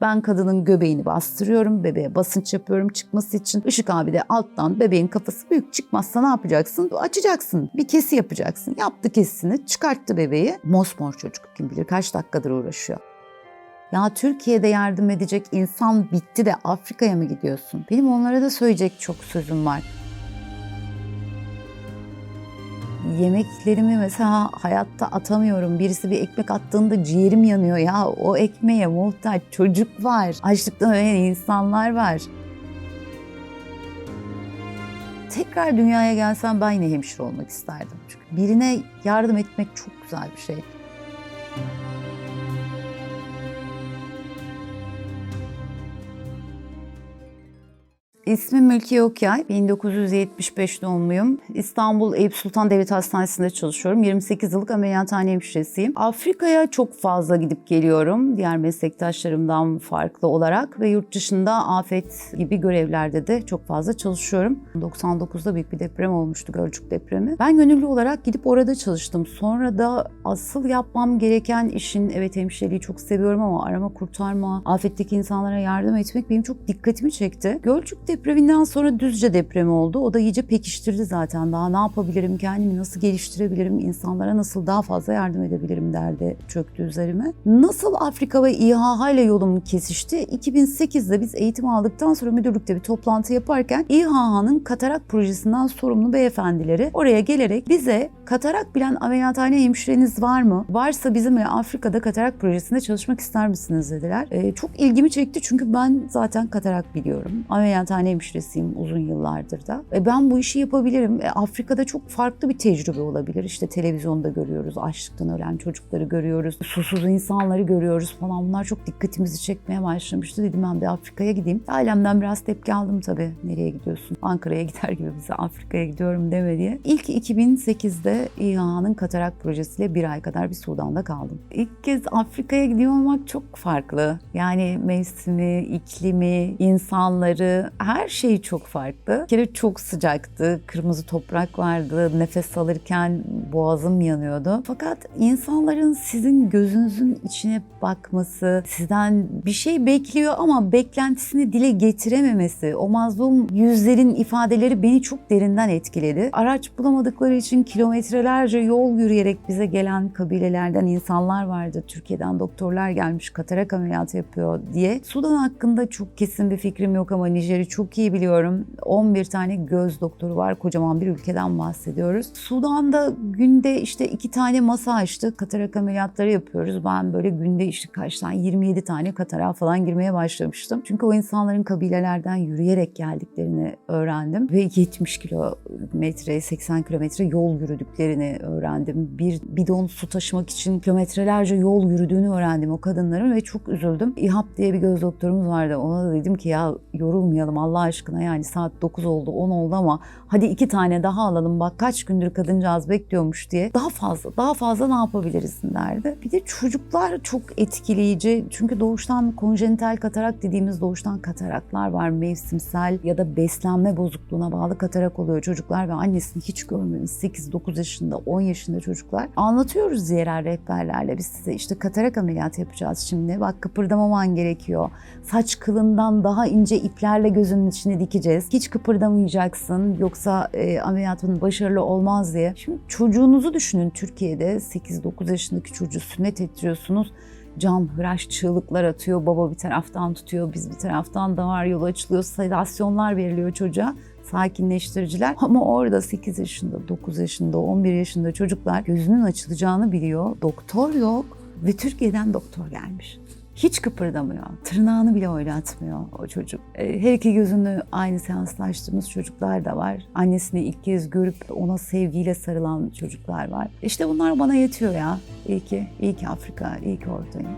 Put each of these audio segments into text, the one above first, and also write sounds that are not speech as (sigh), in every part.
Ben kadının göbeğini bastırıyorum, bebeğe basınç yapıyorum çıkması için. Işık abi de alttan bebeğin kafası büyük çıkmazsa ne yapacaksın? Açacaksın. Bir kesi yapacaksın. Yaptı kesini, çıkarttı bebeği. Mosmor çocuk kim bilir kaç dakikadır uğraşıyor. Ya Türkiye'de yardım edecek insan bitti de Afrika'ya mı gidiyorsun? Benim onlara da söyleyecek çok sözüm var. Yemeklerimi mesela hayatta atamıyorum. Birisi bir ekmek attığında ciğerim yanıyor ya. O ekmeğe muhtaç çocuk var. Açlıktan ölen insanlar var. Tekrar dünyaya gelsem ben yine hemşire olmak isterdim. Çünkü birine yardım etmek çok güzel bir şey. İsmim Mülkiye Okyay. 1975 doğumluyum. İstanbul Eyüp Sultan Devlet Hastanesi'nde çalışıyorum. 28 yıllık ameliyathane hemşiresiyim. Afrika'ya çok fazla gidip geliyorum. Diğer meslektaşlarımdan farklı olarak ve yurt dışında afet gibi görevlerde de çok fazla çalışıyorum. 99'da büyük bir deprem olmuştu, Gölcük depremi. Ben gönüllü olarak gidip orada çalıştım. Sonra da asıl yapmam gereken işin, evet hemşireliği çok seviyorum ama arama kurtarma, afetteki insanlara yardım etmek benim çok dikkatimi çekti. Gölcük depreminden sonra Düzce depremi oldu. O da iyice pekiştirdi zaten. Daha ne yapabilirim, kendimi nasıl geliştirebilirim, insanlara nasıl daha fazla yardım edebilirim derdi çöktü üzerime. Nasıl Afrika ve İHA ile yolum kesişti? 2008'de biz eğitim aldıktan sonra müdürlükte bir toplantı yaparken İHA'nın katarak projesinden sorumlu beyefendileri oraya gelerek bize katarak bilen ameliyathane hemşireniz var mı? Varsa bizimle Afrika'da katarak projesinde çalışmak ister misiniz dediler. Ee, çok ilgimi çekti çünkü ben zaten katarak biliyorum. Ameliyathane hemşiresiyim uzun yıllardır da. E, ben bu işi yapabilirim. E, Afrika'da çok farklı bir tecrübe olabilir. İşte televizyonda görüyoruz, açlıktan ölen çocukları görüyoruz, susuz insanları görüyoruz falan. Bunlar çok dikkatimizi çekmeye başlamıştı. Dedim ben bir Afrika'ya gideyim. Ailemden biraz tepki aldım tabii. Nereye gidiyorsun? Ankara'ya gider gibi bize Afrika'ya gidiyorum deme diye. İlk 2008'de İHA'nın katarak projesiyle bir ay kadar bir Sudan'da kaldım. İlk kez Afrika'ya gidiyor olmak çok farklı. Yani mevsimi, iklimi, insanları, her şey çok farklı. Bir kere çok sıcaktı, kırmızı toprak vardı, nefes alırken boğazım yanıyordu. Fakat insanların sizin gözünüzün içine bakması, sizden bir şey bekliyor ama beklentisini dile getirememesi, o mazlum yüzlerin ifadeleri beni çok derinden etkiledi. Araç bulamadıkları için kilometrelerce yol yürüyerek bize gelen kabilelerden insanlar vardı. Türkiye'den doktorlar gelmiş katarak ameliyatı yapıyor diye. Sudan hakkında çok kesin bir fikrim yok ama Nijer'i çok iyi biliyorum. 11 tane göz doktoru var. Kocaman bir ülkeden bahsediyoruz. Sudan'da günde işte iki tane masa açtı. Katarak ameliyatları yapıyoruz. Ben böyle günde işte kaç tane 27 tane katarağa falan girmeye başlamıştım. Çünkü o insanların kabilelerden yürüyerek geldiklerini öğrendim. Ve 70 kilometre, 80 kilometre yol yürüdüklerini öğrendim. Bir bidon su taşımak için kilometrelerce yol yürüdüğünü öğrendim o kadınların ve çok üzüldüm. İHAP diye bir göz doktorumuz vardı. Ona da dedim ki ya yorulmayalım Allah aşkına yani saat 9 oldu 10 oldu ama hadi iki tane daha alalım bak kaç gündür kadıncağız bekliyormuş diye. Daha fazla daha fazla ne yapabiliriz derdi. Bir de çocuklar çok etkileyici çünkü doğuştan konjenital katarak dediğimiz doğuştan kataraklar var mevsimsel ya da beslenme bozukluğuna bağlı katarak oluyor çocuklar ve annesini hiç görmemiş 8-9 yaşında 10 yaşında çocuklar. Anlatıyoruz yerel rehberlerle biz size işte katarak ameliyatı yapacağız şimdi bak kıpırdamaman gerekiyor. Saç kılından daha ince iplerle gözünün içine dikeceğiz. Hiç kıpırdamayacaksın yoksa e, ameliyatın başarılı olmaz diye. Şimdi çocuğunuzu düşünün Türkiye'de 8-9 yaşındaki çocuğu sünnet ettiriyorsunuz. Can hıraş çığlıklar atıyor, baba bir taraftan tutuyor, biz bir taraftan damar yolu açılıyor, sedasyonlar veriliyor çocuğa sakinleştiriciler ama orada 8 yaşında, 9 yaşında, 11 yaşında çocuklar gözünün açılacağını biliyor. Doktor yok ve Türkiye'den doktor gelmiş. Hiç kıpırdamıyor. Tırnağını bile oynatmıyor o çocuk. E, Her iki gözünü aynı seanslaştığımız çocuklar da var. Annesini ilk kez görüp ona sevgiyle sarılan çocuklar var. İşte bunlar bana yetiyor ya. İyi ki, iyi ki Afrika, iyi ki oradayım.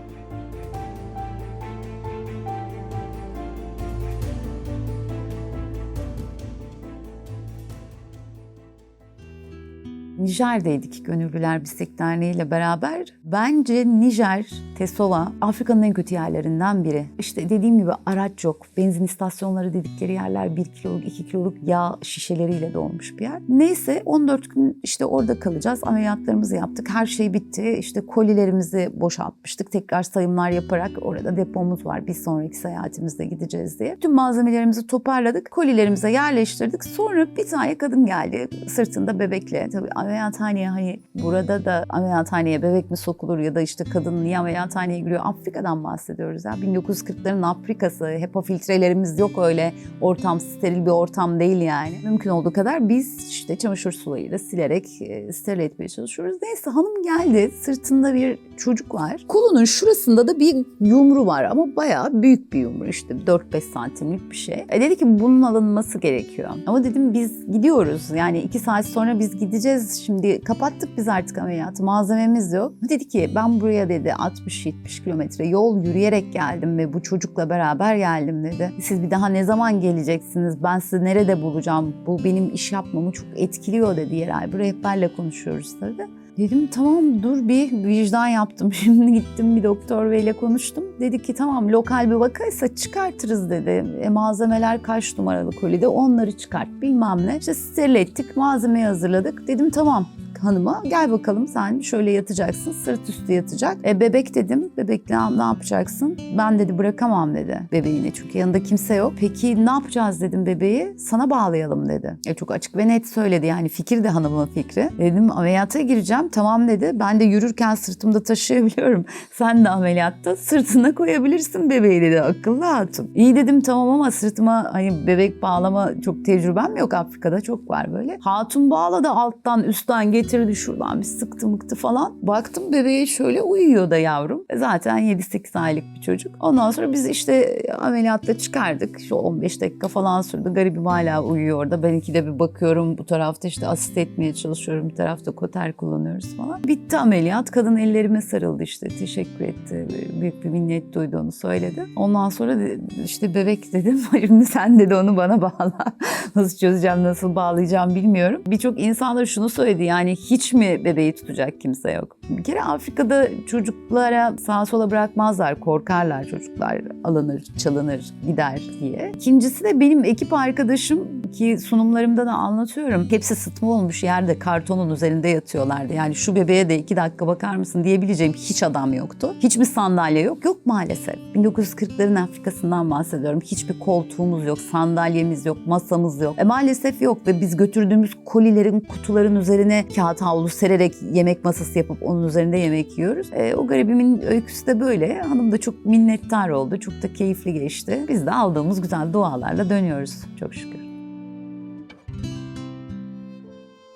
Nijer'deydik Gönüllüler Bisiklet Derneği ile beraber. Bence Nijer, Tesova Afrika'nın en kötü yerlerinden biri. İşte dediğim gibi araç yok. Benzin istasyonları dedikleri yerler 1 kiloluk 2 kiloluk yağ şişeleriyle dolmuş bir yer. Neyse 14 gün işte orada kalacağız. Ameliyatlarımızı yaptık. Her şey bitti. İşte kolilerimizi boşaltmıştık. Tekrar sayımlar yaparak orada depomuz var. Bir sonraki seyahatimizde gideceğiz diye. Tüm malzemelerimizi toparladık. Kolilerimize yerleştirdik. Sonra bir tane kadın geldi sırtında bebekle. Tabii ameliyathaneye hani burada da ameliyathaneye bebek mi sokulur ya da işte kadın niye ameliyathaneye giriyor? Afrika'dan bahsediyoruz ya. 1940'ların Afrika'sı. HEPA filtrelerimiz yok öyle. Ortam steril bir ortam değil yani. Mümkün olduğu kadar biz işte çamaşır sularıyla silerek e, steril etmeye çalışıyoruz. Neyse hanım geldi. Sırtında bir çocuk var. Kolunun şurasında da bir yumru var ama bayağı büyük bir yumru işte 4-5 santimlik bir şey. E dedi ki bunun alınması gerekiyor. Ama dedim biz gidiyoruz yani 2 saat sonra biz gideceğiz. Şimdi kapattık biz artık ameliyatı malzememiz yok. Dedi ki ben buraya dedi 60-70 kilometre yol yürüyerek geldim ve bu çocukla beraber geldim dedi. Siz bir daha ne zaman geleceksiniz? Ben sizi nerede bulacağım? Bu benim iş yapmamı çok etkiliyor dedi yerel bir rehberle konuşuyoruz dedi. Dedim tamam dur bir vicdan yaptım. (laughs) Şimdi gittim bir doktor beyle konuştum. Dedi ki tamam lokal bir vakaysa çıkartırız dedi. E, malzemeler kaç numaralı kolide onları çıkart bilmem ne. İşte steril ettik malzemeyi hazırladık. Dedim tamam hanıma gel bakalım sen şöyle yatacaksın sırt üstü yatacak. E, bebek dedim bebekle ne yapacaksın? Ben dedi bırakamam dedi bebeğini çünkü yanında kimse yok. Peki ne yapacağız dedim bebeği sana bağlayalım dedi. E, çok açık ve net söyledi yani fikir de hanımın fikri. Dedim ameliyata gireceğim tamam dedi. Ben de yürürken sırtımda taşıyabiliyorum. (laughs) Sen de ameliyatta sırtına koyabilirsin bebeği dedi akıllı hatun. İyi dedim tamam ama sırtıma hani bebek bağlama çok tecrübem yok Afrika'da çok var böyle. Hatun bağladı alttan üstten getirdi şuradan bir sıktı mıktı falan. Baktım bebeğe şöyle uyuyor da yavrum. E zaten 7-8 aylık bir çocuk. Ondan sonra biz işte ameliyatta çıkardık. Şu 15 dakika falan sürdü. Garibim hala uyuyor orada. Ben ikide bir bakıyorum. Bu tarafta işte asist etmeye çalışıyorum. Bir tarafta koter kullanıyoruz falan. Bitti ameliyat. Kadın ellerime sarıldı işte. Teşekkür etti. Büyük bir minnet duyduğunu söyledi. Ondan sonra işte bebek dedim. (laughs) Şimdi sen dedi onu bana bağla. (laughs) nasıl çözeceğim, nasıl bağlayacağım bilmiyorum. Birçok insan da şunu söyledi. Yani hiç mi bebeği tutacak kimse yok? Bir kere Afrika'da çocuklara sağa sola bırakmazlar. Korkarlar çocuklar. Alınır, çalınır, gider diye. İkincisi de benim ekip arkadaşım ki sunumlarımda da anlatıyorum. Hepsi sıtma olmuş yerde kartonun üzerinde yatıyorlardı. Yani şu bebeğe de iki dakika bakar mısın diyebileceğim hiç adam yoktu. Hiçbir sandalye yok. Yok maalesef. 1940'ların Afrika'sından bahsediyorum. Hiçbir koltuğumuz yok, sandalyemiz yok, masamız yok. E maalesef yok ve biz götürdüğümüz kolilerin, kutuların üzerine kağıt havlu sererek yemek masası yapıp onun üzerinde yemek yiyoruz. E, o garibimin öyküsü de böyle. Hanım da çok minnettar oldu. Çok da keyifli geçti. Biz de aldığımız güzel dualarla dönüyoruz çok şükür.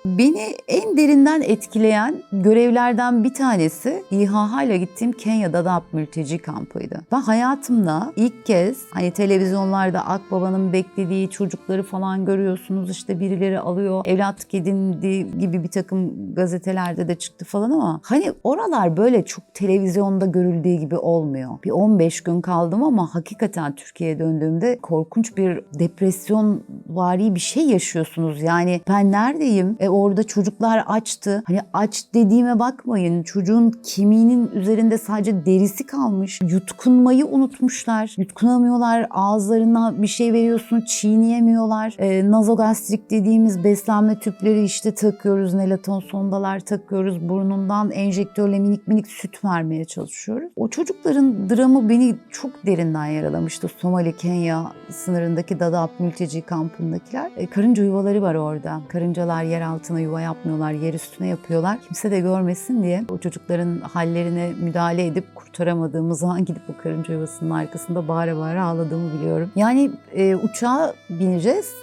Beni en derinden etkileyen görevlerden bir tanesi İHA ile gittiğim Kenya Dadaab mülteci kampıydı. Ben hayatımda ilk kez hani televizyonlarda Akbaba'nın beklediği çocukları falan görüyorsunuz işte birileri alıyor evlatlık edindi gibi bir takım gazetelerde de çıktı falan ama hani oralar böyle çok televizyonda görüldüğü gibi olmuyor. Bir 15 gün kaldım ama hakikaten Türkiye'ye döndüğümde korkunç bir depresyon vari bir şey yaşıyorsunuz. Yani ben neredeyim? E orada çocuklar açtı. Hani aç dediğime bakmayın. Çocuğun kemiğinin üzerinde sadece derisi kalmış. Yutkunmayı unutmuşlar. Yutkunamıyorlar. Ağızlarına bir şey veriyorsun çiğneyemiyorlar. E, nazogastrik dediğimiz beslenme tüpleri işte takıyoruz. Nelaton sondalar takıyoruz. Burnundan enjektörle minik minik süt vermeye çalışıyoruz. O çocukların dramı beni çok derinden yaralamıştı. Somali, Kenya sınırındaki Dadaab mülteci kampındakiler. E, karınca yuvaları var orada. Karıncalar yer altına yuva yapmıyorlar, yer üstüne yapıyorlar. Kimse de görmesin diye o çocukların hallerine müdahale edip kurtaramadığımız zaman gidip o karınca yuvasının arkasında bağıra bağıra ağladığımı biliyorum. Yani e, uçağa bineceğiz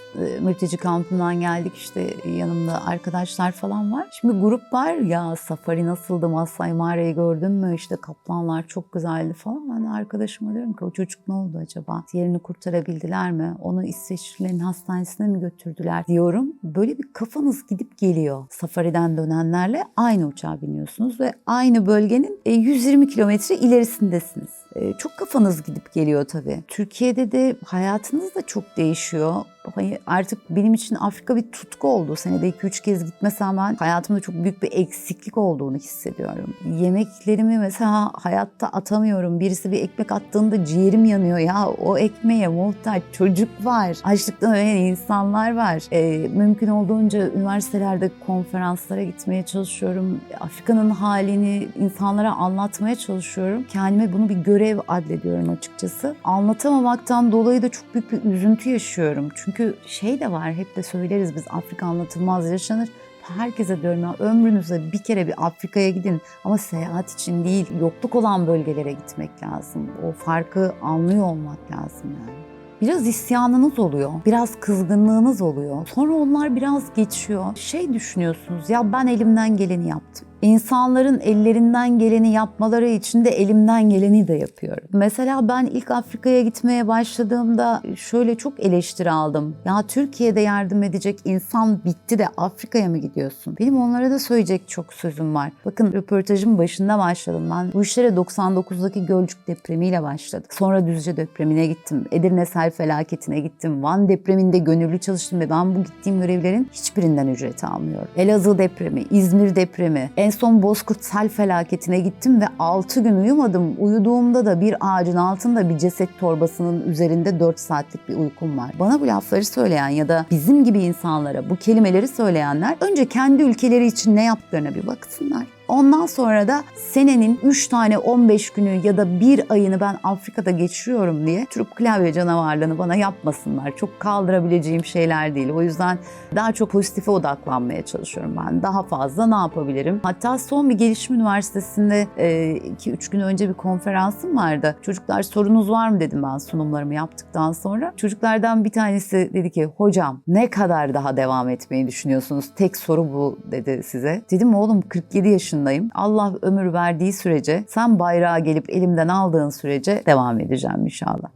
mülteci kampından geldik işte yanımda arkadaşlar falan var. Şimdi grup var ya safari nasıldı Masai Mara'yı gördün mü işte kaplanlar çok güzeldi falan. Ben arkadaşıma diyorum ki o çocuk ne oldu acaba? Yerini kurtarabildiler mi? Onu İsveçlilerin hastanesine mi götürdüler diyorum. Böyle bir kafanız gidip geliyor. Safariden dönenlerle aynı uçağa biniyorsunuz ve aynı bölgenin e, 120 kilometre ilerisindesiniz. E, Çok kafanız gidip geliyor tabii. Türkiye'de de hayatınız da çok değişiyor. Hani artık benim için Afrika bir tutku oldu. Senede 2-3 kez gitmesem ben hayatımda çok büyük bir eksiklik olduğunu hissediyorum. Yemeklerimi mesela hayatta atamıyorum. Birisi bir ekmek attığında ciğerim yanıyor ya. O ekmeğe muhtaç çocuk var. Açlıktan ölen insanlar var. Ee, mümkün olduğunca üniversitelerde konferanslara gitmeye çalışıyorum. Afrika'nın halini insanlara anlatmaya çalışıyorum. Kendime bunu bir görev adlediyorum açıkçası. Anlatamamaktan dolayı da çok büyük bir üzüntü yaşıyorum. Çünkü şey de var hep de söyleriz biz Afrika anlatılmaz yaşanır. Herkese diyorum ya ömrünüzde bir kere bir Afrika'ya gidin ama seyahat için değil yokluk olan bölgelere gitmek lazım. O farkı anlıyor olmak lazım yani. Biraz isyanınız oluyor, biraz kızgınlığınız oluyor. Sonra onlar biraz geçiyor. Şey düşünüyorsunuz ya ben elimden geleni yaptım. İnsanların ellerinden geleni yapmaları için de elimden geleni de yapıyorum. Mesela ben ilk Afrika'ya gitmeye başladığımda şöyle çok eleştiri aldım. Ya Türkiye'de yardım edecek insan bitti de Afrika'ya mı gidiyorsun? Benim onlara da söyleyecek çok sözüm var. Bakın röportajın başında başladım ben. Bu işlere 99'daki Gölcük depremiyle başladık. Sonra Düzce depremine gittim. Edirne sel felaketine gittim. Van depreminde gönüllü çalıştım ve ben bu gittiğim görevlerin hiçbirinden ücret almıyorum. Elazığ depremi, İzmir depremi, en son Bozkurt sel felaketine gittim ve 6 gün uyumadım. Uyuduğumda da bir ağacın altında bir ceset torbasının üzerinde 4 saatlik bir uykum var. Bana bu lafları söyleyen ya da bizim gibi insanlara bu kelimeleri söyleyenler önce kendi ülkeleri için ne yaptıklarına bir baksınlar. Ondan sonra da senenin 3 tane 15 günü ya da bir ayını ben Afrika'da geçiriyorum diye Türk klavye canavarlığını bana yapmasınlar. Çok kaldırabileceğim şeyler değil. O yüzden daha çok pozitife odaklanmaya çalışıyorum ben. Daha fazla ne yapabilirim? Hatta son bir gelişim üniversitesinde 2-3 gün önce bir konferansım vardı. Çocuklar sorunuz var mı dedim ben sunumlarımı yaptıktan sonra. Çocuklardan bir tanesi dedi ki hocam ne kadar daha devam etmeyi düşünüyorsunuz? Tek soru bu dedi size. Dedim oğlum 47 yaşındayım. Allah ömür verdiği sürece sen bayrağı gelip elimden aldığın sürece devam edeceğim inşallah.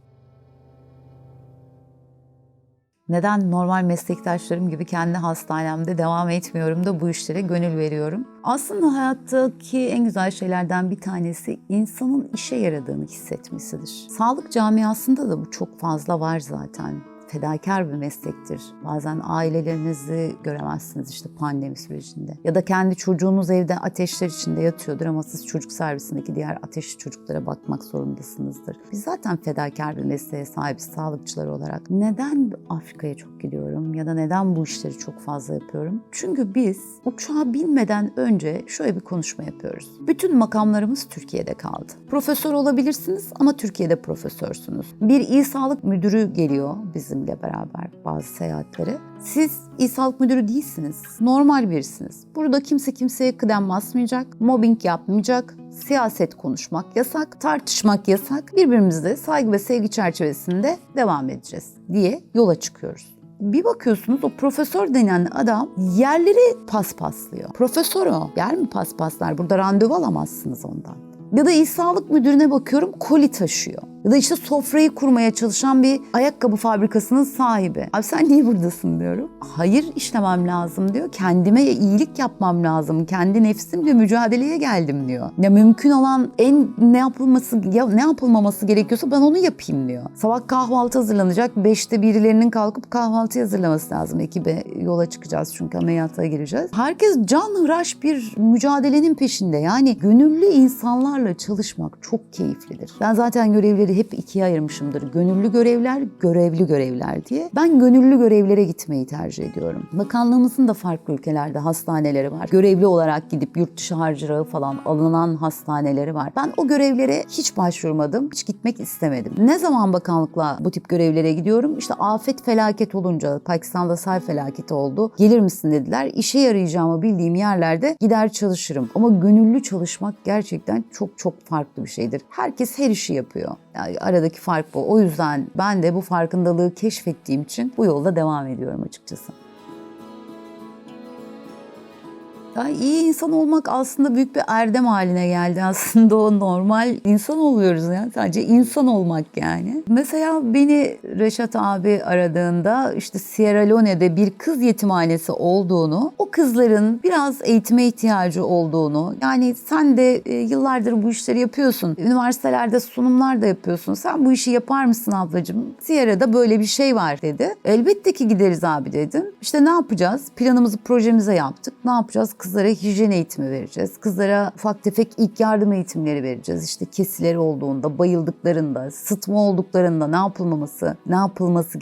Neden normal meslektaşlarım gibi kendi hastanemde devam etmiyorum da bu işlere gönül veriyorum? Aslında hayattaki en güzel şeylerden bir tanesi insanın işe yaradığını hissetmesidir. Sağlık camiasında da bu çok fazla var zaten fedakar bir meslektir. Bazen ailelerinizi göremezsiniz işte pandemi sürecinde. Ya da kendi çocuğunuz evde ateşler içinde yatıyordur ama siz çocuk servisindeki diğer ateşli çocuklara bakmak zorundasınızdır. Biz zaten fedakar bir mesleğe sahibiz sağlıkçılar olarak. Neden Afrika'ya çok gidiyorum ya da neden bu işleri çok fazla yapıyorum? Çünkü biz uçağa binmeden önce şöyle bir konuşma yapıyoruz. Bütün makamlarımız Türkiye'de kaldı. Profesör olabilirsiniz ama Türkiye'de profesörsünüz. Bir iyi sağlık müdürü geliyor bizim bizimle beraber bazı seyahatlere. Siz iyi sağlık müdürü değilsiniz. Normal birisiniz. Burada kimse kimseye kıdem basmayacak, mobbing yapmayacak, siyaset konuşmak yasak, tartışmak yasak. Birbirimizle saygı ve sevgi çerçevesinde devam edeceğiz diye yola çıkıyoruz. Bir bakıyorsunuz o profesör denen adam yerleri paspaslıyor. Profesör o. Yer mi paspaslar? Burada randevu alamazsınız ondan. Ya da iyi sağlık müdürüne bakıyorum koli taşıyor. Ya da işte sofrayı kurmaya çalışan bir ayakkabı fabrikasının sahibi. Abi sen niye buradasın diyorum. Hayır işlemem lazım diyor. Kendime iyilik yapmam lazım. Kendi nefsimle mücadeleye geldim diyor. Ya mümkün olan en ne yapılması ya ne yapılmaması gerekiyorsa ben onu yapayım diyor. Sabah kahvaltı hazırlanacak. Beşte birilerinin kalkıp kahvaltı hazırlaması lazım. Ekibe yola çıkacağız çünkü ameliyata gireceğiz. Herkes can hıraş bir mücadelenin peşinde. Yani gönüllü insanlarla çalışmak çok keyiflidir. Ben zaten görevleri hep ikiye ayırmışımdır. Gönüllü görevler, görevli görevler diye. Ben gönüllü görevlere gitmeyi tercih ediyorum. Bakanlığımızın da farklı ülkelerde hastaneleri var. Görevli olarak gidip yurt dışı harcırığı falan alınan hastaneleri var. Ben o görevlere hiç başvurmadım, hiç gitmek istemedim. Ne zaman bakanlıkla bu tip görevlere gidiyorum? İşte afet felaket olunca, Pakistan'da sel felaketi oldu. Gelir misin dediler. İşe yarayacağımı bildiğim yerlerde gider çalışırım. Ama gönüllü çalışmak gerçekten çok çok farklı bir şeydir. Herkes her işi yapıyor. Aradaki fark bu. O yüzden ben de bu farkındalığı keşfettiğim için bu yolda devam ediyorum açıkçası. Yani iyi insan olmak aslında büyük bir erdem haline geldi. (laughs) Aslında o normal insan oluyoruz yani. Sadece insan olmak yani. Mesela beni Reşat abi aradığında işte Sierra Leone'de bir kız yetimhanesi olduğunu, o kızların biraz eğitime ihtiyacı olduğunu, yani sen de e, yıllardır bu işleri yapıyorsun. Üniversitelerde sunumlar da yapıyorsun. Sen bu işi yapar mısın ablacığım? Sierra'da böyle bir şey var dedi. Elbette ki gideriz abi dedim. İşte ne yapacağız? Planımızı projemize yaptık. Ne yapacağız? Kızlara hijyen eğitimi vereceğiz. Kızlara ufak tefek ilk yardım eğitimleri vereceğiz. İşte kesileri olduğunda, bayıldıklarında, sıtma olduklarında ne yapılmaması, ne yapılması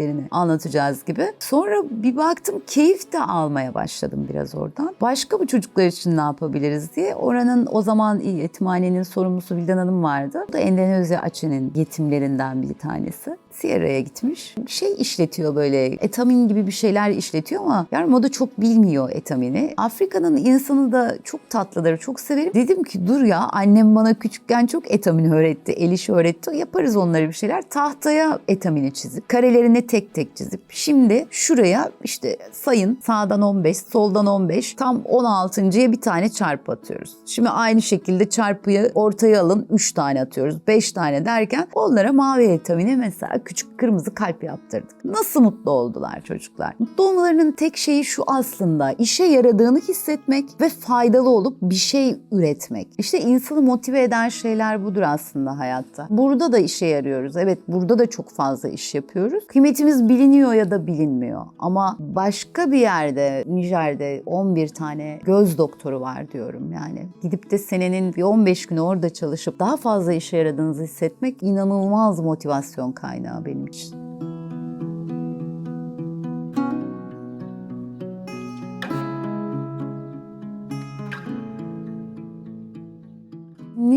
gerektiklerini anlatacağız gibi. Sonra bir baktım keyif de almaya başladım biraz oradan. Başka bu çocuklar için ne yapabiliriz diye. Oranın o zaman yetimhanenin sorumlusu Vildan Hanım vardı. O da Endonezya Açı'nın yetimlerinden bir tanesi. Sierra'ya gitmiş. Şey işletiyor böyle. Etamin gibi bir şeyler işletiyor ama yani o da çok bilmiyor etamini. Afrika'nın insanı da çok tatlıdır, çok severim. Dedim ki dur ya annem bana küçükken çok etamin öğretti, el işi öğretti. Yaparız onları bir şeyler. Tahtaya etamini çizip, karelerini tek tek çizip. Şimdi şuraya işte sayın sağdan 15, soldan 15, tam 16.ya bir tane çarpı atıyoruz. Şimdi aynı şekilde çarpıyı ortaya alın 3 tane atıyoruz. 5 tane derken onlara mavi etamine mesela küçük kırmızı kalp yaptırdık. Nasıl mutlu oldular çocuklar? Mutlu olmalarının tek şeyi şu aslında işe yaradığını hissetmek ve faydalı olup bir şey üretmek. İşte insanı motive eden şeyler budur aslında hayatta. Burada da işe yarıyoruz. Evet burada da çok fazla iş yapıyoruz. Kıymetimiz biliniyor ya da bilinmiyor. Ama başka bir yerde Nijer'de 11 tane göz doktoru var diyorum yani. Gidip de senenin bir 15 günü orada çalışıp daha fazla işe yaradığınızı hissetmek inanılmaz motivasyon kaynağı benim için.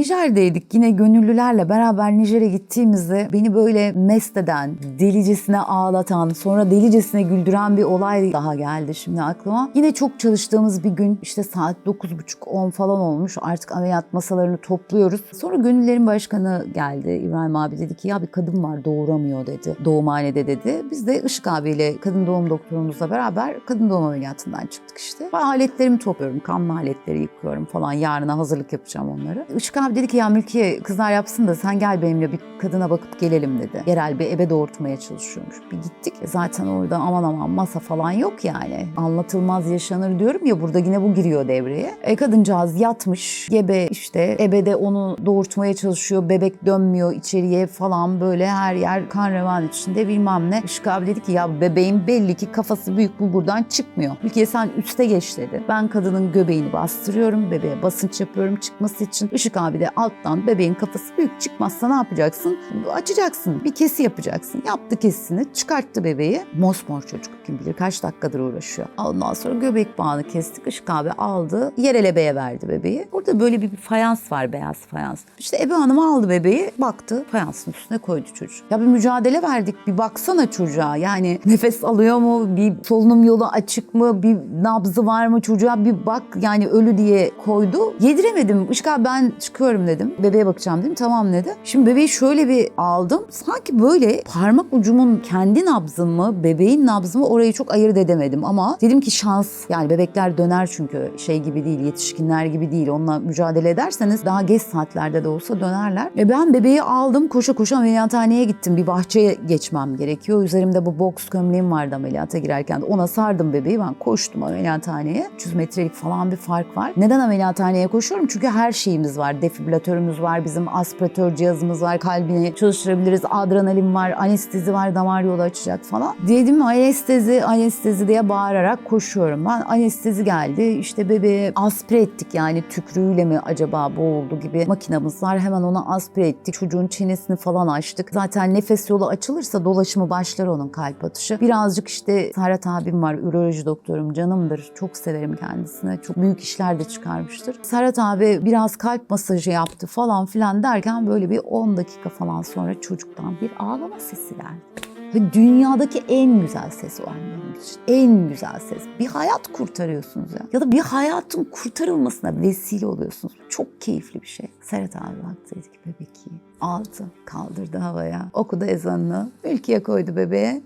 Nijer'deydik yine gönüllülerle beraber Nijer'e gittiğimizde beni böyle mest eden, delicesine ağlatan, sonra delicesine güldüren bir olay daha geldi şimdi aklıma. Yine çok çalıştığımız bir gün işte saat 9.30-10 falan olmuş artık ameliyat masalarını topluyoruz. Sonra gönüllerin başkanı geldi İbrahim abi dedi ki ya bir kadın var doğuramıyor dedi doğumhanede dedi. Biz de Işık abiyle kadın doğum doktorumuzla beraber kadın doğum ameliyatından çıktık işte. Ben aletlerimi topluyorum kanlı aletleri yıkıyorum falan yarına hazırlık yapacağım onları. Işık abi dedi ki ya Mülkiye kızlar yapsın da sen gel benimle bir kadına bakıp gelelim dedi. Yerel bir ebe doğurtmaya çalışıyormuş. Bir gittik. Zaten orada aman aman masa falan yok yani. Anlatılmaz yaşanır diyorum ya burada yine bu giriyor devreye. E kadıncağız yatmış. Gebe işte ebede onu doğurtmaya çalışıyor. Bebek dönmüyor içeriye falan böyle her yer kan revan içinde bilmem ne. Işık abi dedi ki ya bebeğin belli ki kafası büyük bu buradan çıkmıyor. Mülkiye sen üste geç dedi. Ben kadının göbeğini bastırıyorum. Bebeğe basınç yapıyorum çıkması için. Işık abi de alttan bebeğin kafası büyük çıkmazsa ne yapacaksın? Açacaksın. Bir kesi yapacaksın. Yaptı kesini. Çıkarttı bebeği. Mosmor çocuk kim bilir kaç dakikadır uğraşıyor. Ondan sonra göbek bağını kestik. Işık abi aldı. Yer ebeye verdi bebeği. Burada böyle bir fayans var beyaz fayans. İşte ebe hanım aldı bebeği. Baktı fayansın üstüne koydu çocuk. Ya bir mücadele verdik. Bir baksana çocuğa. Yani nefes alıyor mu? Bir solunum yolu açık mı? Bir nabzı var mı? Çocuğa bir bak yani ölü diye koydu. Yediremedim. Işık abi ben çıkıyorum dedim. Bebeğe bakacağım dedim. Tamam dedi. Şimdi bebeği şöyle bir aldım. Sanki böyle parmak ucumun kendi nabzım mı, bebeğin nabzı mı orayı çok ayırt edemedim ama dedim ki şans. Yani bebekler döner çünkü şey gibi değil, yetişkinler gibi değil. Onunla mücadele ederseniz daha geç saatlerde de olsa dönerler. E ben bebeği aldım koşa koşa ameliyathaneye gittim. Bir bahçeye geçmem gerekiyor. Üzerimde bu boks gömleğim vardı ameliyata girerken. Ona sardım bebeği. Ben koştum ameliyathaneye. 300 metrelik falan bir fark var. Neden ameliyathaneye koşuyorum? Çünkü her şeyimiz var. Defibrilatörümüz var, bizim aspiratör cihazımız var, kalbini çalıştırabiliriz, adrenalin var, anestezi var, damar yolu açacak falan. Dedim anestezi, anestezi diye bağırarak koşuyorum. Ben anestezi geldi, işte bebeğe aspire ettik yani tükrüğüyle mi acaba boğuldu gibi makinamız var. Hemen ona aspire ettik. Çocuğun çenesini falan açtık. Zaten nefes yolu açılırsa dolaşımı başlar onun kalp atışı. Birazcık işte Serhat abim var, üroloji doktorum, canımdır. Çok severim kendisine. Çok büyük işler de çıkarmıştır. Serhat abi biraz kalp masajı yaptı falan filan derken böyle bir 10 dakika falan sonra çocuktan bir ağlama sesi geldi. Ve dünyadaki en güzel ses o an için. En güzel ses. Bir hayat kurtarıyorsunuz ya. Ya da bir hayatın kurtarılmasına vesile oluyorsunuz. Çok keyifli bir şey. Serhat abi baktı dedi ki bebek iyi. Aldı, kaldırdı havaya. Okudu ezanını. Ülkeye koydu bebeğe.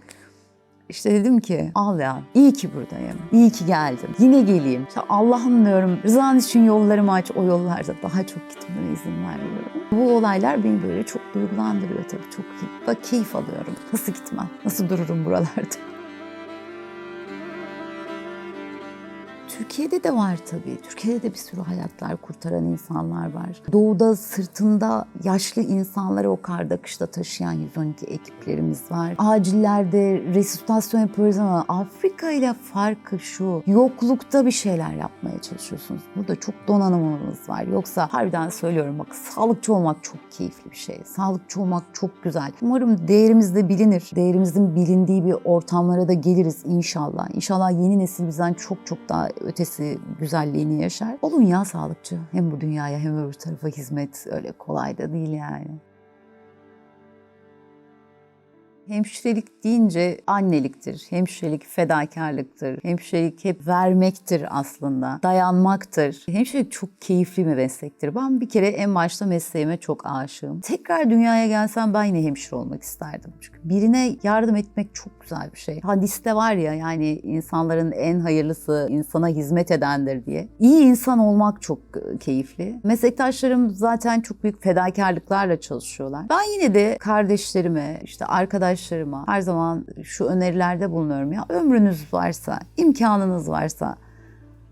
İşte dedim ki al ya iyi ki buradayım. İyi ki geldim. Yine geleyim. İşte Allah'ım diyorum rızan için yollarımı aç. O yollarda daha çok gitmeme izin veriyorum. Bu olaylar beni böyle çok duygulandırıyor tabii. Çok keyif alıyorum. Nasıl gitmem? Nasıl dururum buralarda? Türkiye'de de var tabii. Türkiye'de de bir sürü hayatlar kurtaran insanlar var. Doğuda sırtında yaşlı insanları o karda kışta taşıyan 112 ekiplerimiz var. Acillerde resüsitasyon yapıyoruz ama Afrika ile farkı şu. Yoklukta bir şeyler yapmaya çalışıyorsunuz. Burada çok donanımınız var. Yoksa harbiden söylüyorum bak sağlıkçı olmak çok keyifli bir şey. Sağlıkçı olmak çok güzel. Umarım değerimiz de bilinir. Değerimizin bilindiği bir ortamlara da geliriz inşallah. İnşallah yeni nesil bizden çok çok daha ötesi güzelliğini yaşar. Olun ya sağlıkçı. Hem bu dünyaya hem öbür tarafa hizmet öyle kolay da değil yani. Hemşirelik deyince anneliktir. Hemşirelik fedakarlıktır. Hemşirelik hep vermektir aslında. Dayanmaktır. Hemşirelik çok keyifli bir meslektir. Ben bir kere en başta mesleğime çok aşığım. Tekrar dünyaya gelsem ben yine hemşire olmak isterdim. Çünkü birine yardım etmek çok güzel bir şey. Hadiste var ya yani insanların en hayırlısı insana hizmet edendir diye. İyi insan olmak çok keyifli. Meslektaşlarım zaten çok büyük fedakarlıklarla çalışıyorlar. Ben yine de kardeşlerime, işte arkadaşlarıma her zaman şu önerilerde bulunuyorum ya. Ömrünüz varsa, imkanınız varsa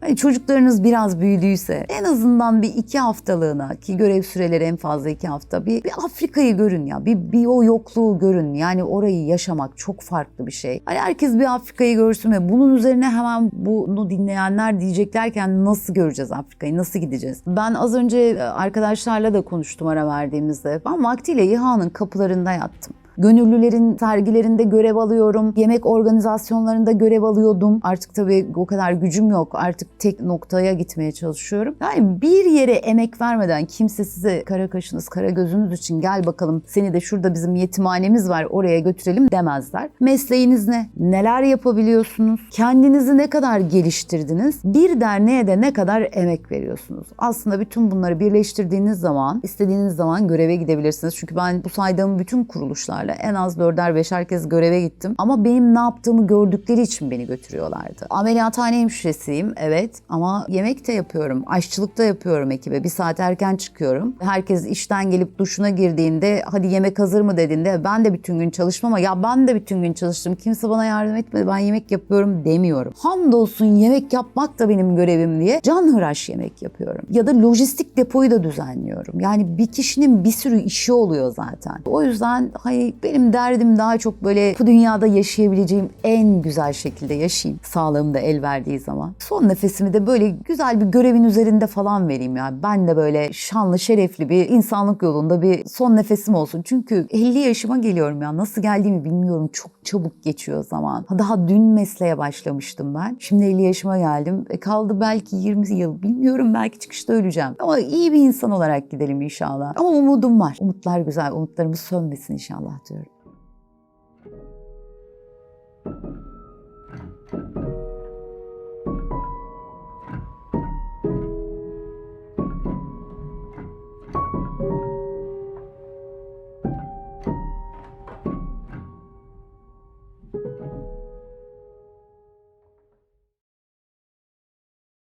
Hani çocuklarınız biraz büyüdüyse en azından bir iki haftalığına ki görev süreleri en fazla iki hafta bir, bir Afrika'yı görün ya. Bir, bir o yokluğu görün. Yani orayı yaşamak çok farklı bir şey. Hani herkes bir Afrika'yı görsün ve bunun üzerine hemen bunu dinleyenler diyeceklerken nasıl göreceğiz Afrika'yı? Nasıl gideceğiz? Ben az önce arkadaşlarla da konuştum ara verdiğimizde. Ben vaktiyle İHA'nın kapılarında yattım. Gönüllülerin sergilerinde görev alıyorum. Yemek organizasyonlarında görev alıyordum. Artık tabii o kadar gücüm yok. Artık tek noktaya gitmeye çalışıyorum. Yani bir yere emek vermeden kimse size kara kaşınız, kara gözünüz için gel bakalım seni de şurada bizim yetimhanemiz var oraya götürelim demezler. Mesleğiniz ne? Neler yapabiliyorsunuz? Kendinizi ne kadar geliştirdiniz? Bir derneğe de ne kadar emek veriyorsunuz? Aslında bütün bunları birleştirdiğiniz zaman istediğiniz zaman göreve gidebilirsiniz. Çünkü ben bu saydığım bütün kuruluşlar en az dörder beşer kez göreve gittim. Ama benim ne yaptığımı gördükleri için beni götürüyorlardı. Ameliyathane hemşiresiyim evet ama yemek de yapıyorum. Aşçılık da yapıyorum ekibe. Bir saat erken çıkıyorum. Herkes işten gelip duşuna girdiğinde hadi yemek hazır mı dediğinde ben de bütün gün çalışmam ama ya ben de bütün gün çalıştım. Kimse bana yardım etmedi. Ben yemek yapıyorum demiyorum. Hamdolsun yemek yapmak da benim görevim diye canhıraş yemek yapıyorum. Ya da lojistik depoyu da düzenliyorum. Yani bir kişinin bir sürü işi oluyor zaten. O yüzden hayır benim derdim daha çok böyle bu dünyada yaşayabileceğim en güzel şekilde yaşayayım. Sağlığım da el verdiği zaman. Son nefesimi de böyle güzel bir görevin üzerinde falan vereyim yani. Ben de böyle şanlı, şerefli bir insanlık yolunda bir son nefesim olsun. Çünkü 50 yaşıma geliyorum ya. Nasıl geldiğimi bilmiyorum. Çok çabuk geçiyor zaman. Daha dün mesleğe başlamıştım ben. Şimdi 50 yaşıma geldim. E kaldı belki 20 yıl. Bilmiyorum belki çıkışta öleceğim. Ama iyi bir insan olarak gidelim inşallah. Ama umudum var. Umutlar güzel. Umutlarımız sönmesin inşallah diyorum.